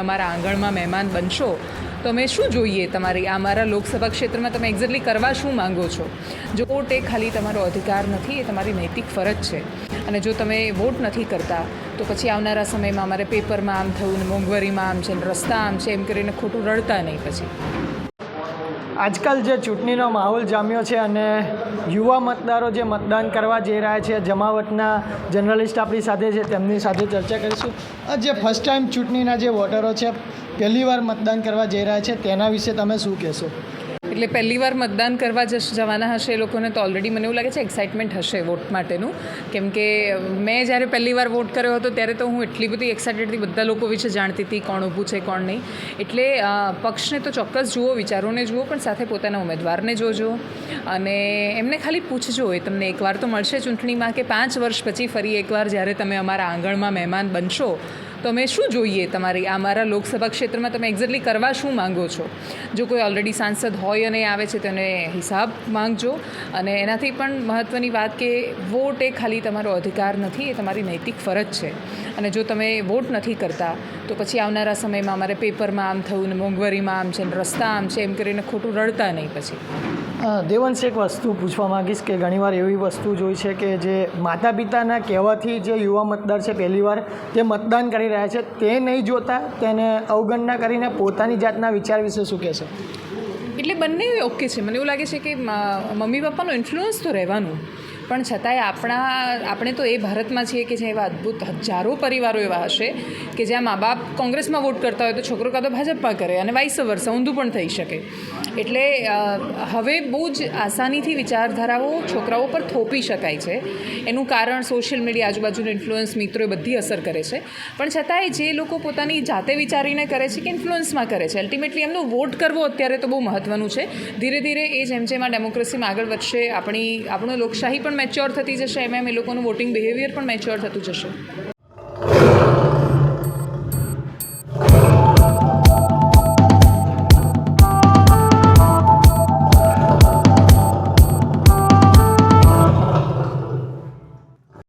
અમારા આંગણમાં મહેમાન બનશો, તો અમે શું જોઈએ તમારી? આ મારા લોકસભા ક્ષેત્રમાં તમે એક્ઝેક્ટલી કરવા શું માંગો છો? જો વોટ એ ખાલી તમારો અધિકાર નથી, એ તમારી નૈતિક ફરજ છે. અને જો તમે વોટ નથી કરતા, તો પછી આવનારા સમયમાં અમારે પેપરમાં આમ થયું ને મોંઘવારીમાં આમ છે ને રસ્તા આમ છે, એમ કરીને ખોટું રડતા નહીં પછી. આજકાલ જે ચૂંટણીનો માહોલ જામ્યો છે અને યુવા મતદારો જે મતદાન કરવા જઈ રહ્યા છે, જમાવટના જર્નલિસ્ટ આપણી સાથે છે, તેમની સાથે ચર્ચા કરીશું. જે ફર્સ્ટ ટાઈમ ચૂંટણીના જે વોટરો છે પહેલીવાર મતદાન કરવા જઈ રહ્યા છે, તેના વિશે તમે શું કહેશો? એટલે પહેલી વાર મતદાન કરવા જશ, જવાના હશે એ લોકોને તો ઓલરેડી મને એવું લાગે છે એક્સાઇટમેન્ટ હશે વોટ માટેનું. કેમ કે, મેં જ્યારે પહેલી વાર વોટ કર્યો હતો ત્યારે તો હું એટલી બધી એક્સાઇટેડથી બધા લોકો વિશે જાણતી હતી કોણ ઊભું છે, કોણ નહીં. એટલે પક્ષને તો ચોક્કસ જુઓ, વિચારોને જુઓ, પણ સાથે પોતાના ઉમેદવારને જોજો. અને એમને ખાલી પૂછજો એ તમને એકવાર તો મળશે ચૂંટણીમાં કે પાંચ વર્ષ પછી ફરી એકવાર જ્યારે તમે અમારા આંગણમાં મહેમાન બનશો તો અમે શું જોઈએ તમારી? આ મારા લોકસભા ક્ષેત્રમાં તમે એક્ઝેક્ટલી કરવા શું માંગો છો? જો કોઈ ઓલરેડી સાંસદ હોય અને આવે છે તેને હિસાબ માંગજો. અને એનાથી પણ મહત્ત્વની વાત કે વોટ એ ખાલી તમારો અધિકાર નથી, એ તમારી નૈતિક ફરજ છે. અને જો તમે વોટ નથી કરતા, તો પછી આવનારા સમયમાં અમારે પેપરમાં આમ થયું ને મોંઘવારીમાં આમ છે ને રસ્તા આમ છે, એમ કરીને ખોટું રડતા નહીં પછી. દેવંશ એક વસ્તુ પૂછવા માંગીશ કે ઘણીવાર એવી વસ્તુ જોઈ છે કે જે માતા પિતાના કહેવાથી જે યુવા મતદાર છે પહેલીવાર તે મતદાન કરી રહ્યા છે, તે નહીં જોતા, તેને અવગણના કરીને પોતાની જાતના વિચાર વિશે શું કહેશે? એટલે બંને ઓકે છે. મને એવું લાગે છે કે મમ્મી પપ્પાનો ઇન્ફ્લુઅન્સ તો રહેવાનું. પણ છતાંય આપણા, આપણે તો એ ભારતમાં છીએ કે જ્યાં એવા અદ્ભુત હજારો પરિવારો એવા હશે કે જ્યાં મા બાપ કોંગ્રેસમાં વોટ કરતા હોય તો છોકરો કાં તો ભાજપમાં કરે અને વાઇસ વર્ષ ઊંધું પણ થઈ શકે. એટલે હવે બહુ જ આસાનીથી વિચારધારાઓ છોકરાઓ પર થોપી શકાય છે. એનું કારણ સોશિયલ મીડિયા આજુબાજુનું ઇન્ફ્લુઅન્સ મિત્રો બધી અસર કરે છે. પણ છતાંય જે લોકો પોતાની જાતે વિચારીને કરે છે કે ઇન્ફ્લુઅન્સમાં કરે છે અલ્ટિમેટલી એમનો વોટ કરવો અત્યારે તો બહુ મહત્ત્વનું છે. ધીરે ધીરે એ જેમ જેમ આ ડેમોક્રેસીમાં આગળ વધશે, આપણી, આપણું લોકશાહી પણ મેચ્યોર થતી જશે એમ એમ એ લોકોનું વોટિંગ બિહેવિયર પણ મેચ્યોર થતું જશે.